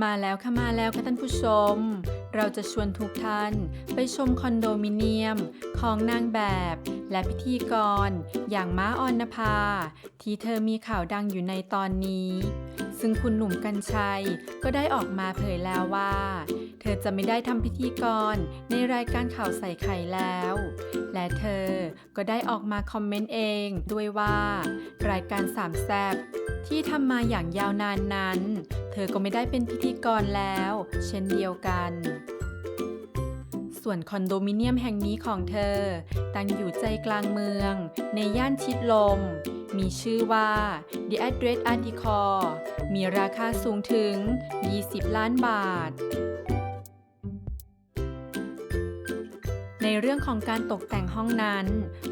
มาแล้วค่ะมาแล้วค่ะท่านผู้ชม เราจะชวนทุกท่านไปชมคอนโดมิเนียมของนางแบบ และพิธีกร อย่างม้าออนนภา ที่เธอมีข่าวดังอยู่ในตอนนี้ ซึ่งคุณหนุ่มกัญชัยก็ได้ออกมาเผยแล้วว่า เธอจะไม่ได้ทำพิธีกรในรายการข่าวใส่ไข่แล้ว และเธอก็ได้ออกมาคอมเมนต์เองด้วยว่า รายการสามแซบที่ทำมาอย่างยาวนานนั้น เธอก็ไม่ได้เป็นพิธีกรแล้ว เช่นเดียวกัน ส่วนคอนโดมิเนียมแห่งนี้ของเธอ ตั้งอยู่ใจกลางเมือง ในย่านชิดลม มีชื่อว่า The Address Art Decor มีราคาสูงถึง 20 ล้านบาท ในเรื่องของการตกแต่งห้องนั้น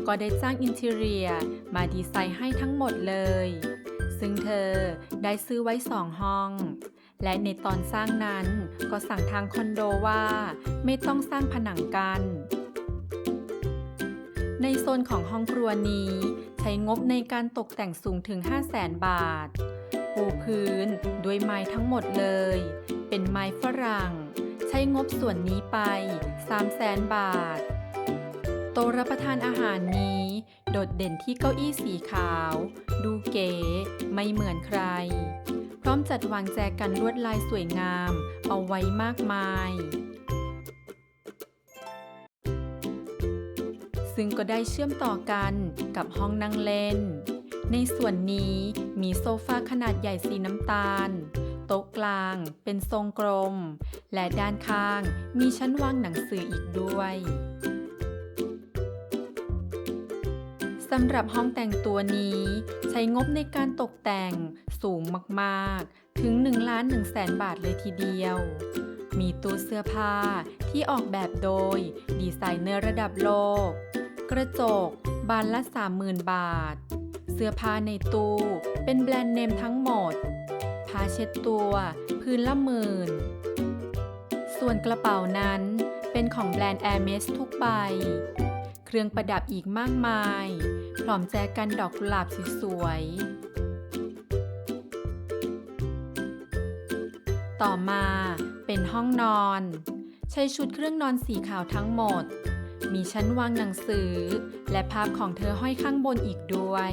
ก็ได้จ้างอินเทเรียมาดีไซน์ให้ทั้งหมดเลย ซึ่งเธอได้ซื้อไว้สองห้อง และในตอนสร้างนั้นก็สั่งทางคอนโดว่าไม่ต้องสร้างผนังกัน ในโซนของห้องครัวนี้ ใช้งบในการตกแต่งสูงถึง 5 0 0แสนบาท ปูพื้นด้วยไม้ทั้งหมดเลย เป็นไม้ฝรั่ง ใช้งบส่วนนี้ไป 3 0 0แสนบาท โต๊ะรับประทานอาหารนี้ โดดเด่นที่เก้าอี้สีขาว ดูเก๋ ไม่เหมือนใคร พร้อมจัดวางแจกันลวดลายสวยงาม เอาไว้มากมาย ซึ่งก็ได้เชื่อมต่อกันกับห้องนั่งเล่น ในส่วนนี้มีโซฟาขนาดใหญ่สีน้ำตาล โต๊ะกลาง เป็นทรงกลม และด้านข้างมีชั้นวางหนังสืออีกด้วยสำหรับห้องแต่งตัวนี้ ใช้งบในการตกแต่งสูงมากๆ ถึง1ล้าน1แสนบาทเลยทีเดียว มีตู้เสื้อผ้าที่ออกแบบโดย ดีไซเนอร์ระดับโลก กระจกบานละ 30,000 บาท เสื้อผ้าในตู้เป็นแบรนด์เนมทั้งหมด ผ้าเช็ดตัว พื้นละหมื่น ส่วนกระเป๋านั้นเป็นของแบรนด์ Hermes ทุกใบ เครื่องประดับอีกมากมาย พร้อมแจกันดอกกุหลาบสวยๆ ต่อมาเป็นห้องนอน ใช้ชุดเครื่องนอนสีขาวทั้งหมด มีชั้นวางหนังสือ และภาพของเธอห้อยข้างบนอีกด้วย